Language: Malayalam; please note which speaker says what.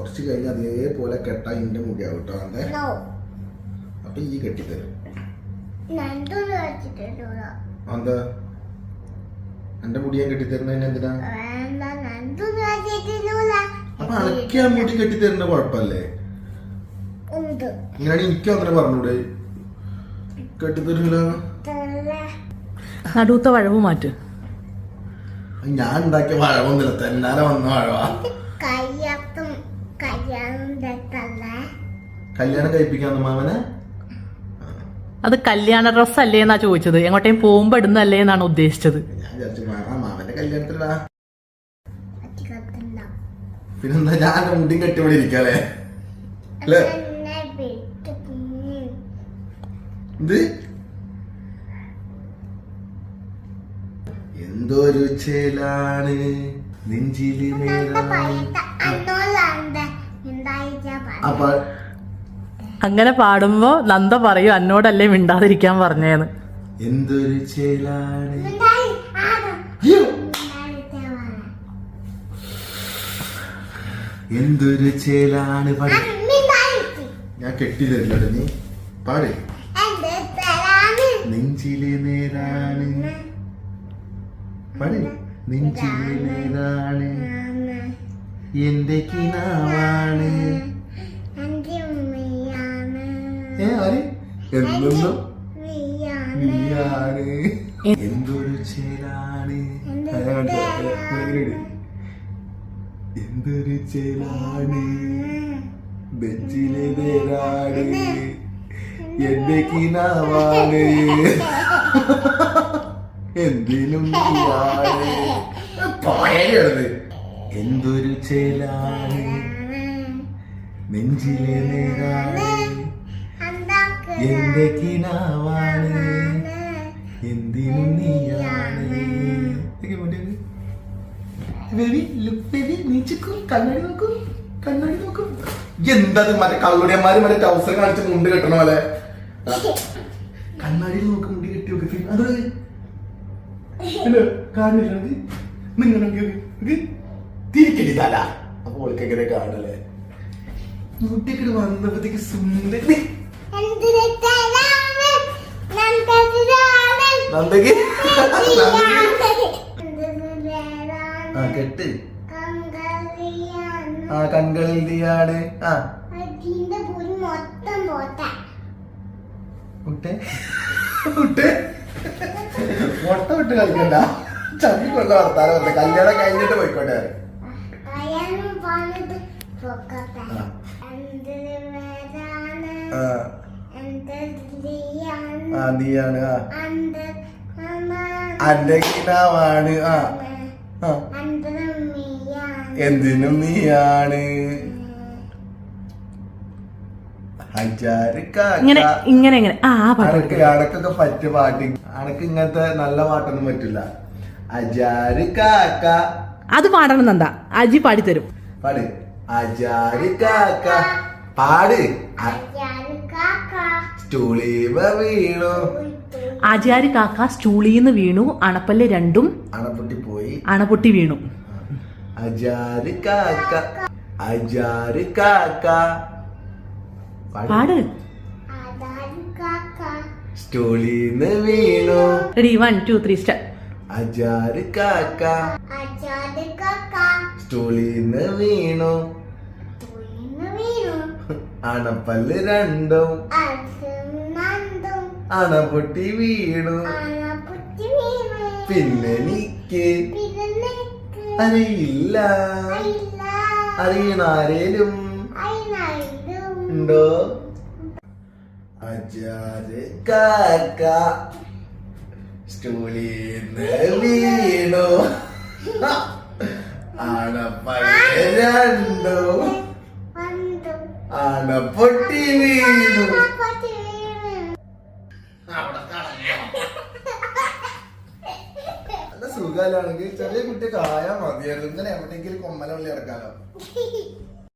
Speaker 1: കുറച്ച് കഴിഞ്ഞ് അതേപോലെ കെട്ടാ ഇന്റെ മുടിയാവും കേട്ടോ അതെ അപ്പൊ ഈ കെട്ടിത്തരും. എന്താ എന്റെ മുടി ഞാൻ കെട്ടിത്തരുന്നതിന് എന്തിനാ? അപ്പൊ അനക്ക് ആ മുടി കെട്ടിത്തരുന്ന കുഴപ്പല്ലേ?
Speaker 2: ഉണ്ട്.
Speaker 1: ഇങ്ങനെയാണ് എനിക്ക് അങ്ങനെ പറഞ്ഞൂടെ. കെട്ടിത്തരൂല
Speaker 3: നടുത്ത വഴവ് മാറ്റ്.
Speaker 1: ഞാൻ ഉണ്ടാക്കിയ വഴവൊന്നുമില്ല തന്നാലെ വന്ന വഴവാ.
Speaker 2: കയ്യത്തും
Speaker 1: കല്യാണം കഴിപ്പിക്കാന്ന് മാമനെ?
Speaker 3: അത് കല്യാണ ഡ്രസ് അല്ലേ എന്നാ ചോദിച്ചത്. എങ്ങോട്ടേയും പോകുമ്പോ ഇടുന്നല്ലേ എന്നാണ് ഉദ്ദേശിച്ചത്.
Speaker 1: മാമന്റെ കല്യാണത്തിലാ പിന്നെന്താ ഞാൻ മുടിയും കെട്ടിവിടെ ഇരിക്കാല്ലേ അല്ലേ? ഇത് എന്തൊരു ചേലാണ് നെഞ്ചിലി മേലാണ് അപ്പൊ
Speaker 3: അങ്ങനെ പാടുമ്പോ നന്ദ പറയും അന്നോടല്ലേ മിണ്ടാതിരിക്കാൻ പറഞ്ഞേന്ന്.
Speaker 1: എന്തൊരു ചേലാണ്. എന്തൊരു ചേലാണ് പാടി ഞാൻ കെട്ടി നീ. പാടി. നെഞ്ചിലെ നേരാണ്. പാടി. നെഞ്ചിലെ നേരാണ്. എന്റെ കിനാവാണ്. ഏ ആര്? നീയാണ് എന്തൊരു ചേലാണ്. എന്തൊരു ചേലാണ്. ബെഞ്ചിലെ നേരാണ്. എന്റെ കിനാവാണ്. എന്തിനും നീയാണ് പോയത് എന്തൊരു ചേലാണ് നെഞ്ചിലെ എന്റെ കിനാവാണ്. എന്തിനും നീയാണ്. ബേബി മറ്റേ കള്ളുടിയന്മാര് മറ്റേ ടൗസർ കാണിച്ച് മുണ്ട് കെട്ടണ പോലെ? ആ. കണ്ണാടി നോക്ക് മുടി കെട്ടി നോക്കി അത് കാണില്ല നിങ്ങൾ തിരിക്കടി തല അപ്പൊ ഓൾക്ക് എങ്ങനെ കാണല്ലേ മുട്ടിയൊക്കെ വന്നപ്പോഴത്തേക്ക് സുന്ദരി ആ കെട്ട്. ആ കൺകളിൽ ആ. മുട്ടെ. മുട്ടെ. മുട്ട വിട്ട് കളിക്കണ്ട. ചമ്മിക്കൊള്ള വർത്താനം പറഞ്ഞ. കല്യാണം കഴിഞ്ഞിട്ട് പോയിക്കോട്ടെ. ആ.
Speaker 2: എന്തിന്
Speaker 1: നീയാണ് ആ അന്റെ കിനാവാണ് ആ. ആ.
Speaker 2: അന്തരമിയാണ്
Speaker 1: എന്തിനും നീയാണ്. അജാര്
Speaker 3: ഇങ്ങനെ
Speaker 1: കാക്ക.
Speaker 3: ഇങ്ങനെ ഇങ്ങനെ ആ ആ പാട്ട്
Speaker 1: അനക്ക് ഇങ്ങനത്തെ നല്ല പാട്ടൊന്നും പറ്റില്ല. അജാര് കാക്ക.
Speaker 3: അത് പാടണം എന്താ അജി പാടിത്തരും.
Speaker 1: പാട്. അജാരി കാക്ക. പാട്. സ്റ്റൂളീമ വീണു.
Speaker 3: ആചാര് കാക്ക സ്റ്റൂളീന്ന് വീണു. അണപ്പല്ല് രണ്ടും
Speaker 1: അണപ്പൊട്ടി പോയി.
Speaker 3: അണപൊട്ടി വീണു.
Speaker 1: അജാരി കാക്ക. അജാരി കാക്ക. പാട്. സ്റ്റൂളീന്ന് വീണു.
Speaker 3: Ready one two three start
Speaker 1: അജാരി കാക്ക. സ്റ്റൂളീന്ന് വീണു. അണപ്പല്ല് രണ്ടും. അണപൊട്ടി വീണു. പിന്നെ എനിക്ക്
Speaker 2: നിനക്ക്
Speaker 1: അറിയില്ല. അറിയണ ആരേലും. ഉണ്ടോ? അജാര് കാക്ക. സ്റ്റൂളീന്ന് വീണു. അണപ്പല്ല് രണ്ടും
Speaker 2: വന്നു
Speaker 1: അണപ്പൊട്ടി വീണു
Speaker 2: അണപ്പുറ്റി വീണു
Speaker 1: നല്ല സുഖാലാണെങ്കിൽ ചെറിയ കുട്ടിയൊക്കെ ആയാൽ മതിയായിരുന്നു ഇങ്ങനെ എവിടെയെങ്കിലും കൊമ്മല വള്ളി ഇറക്കാലോ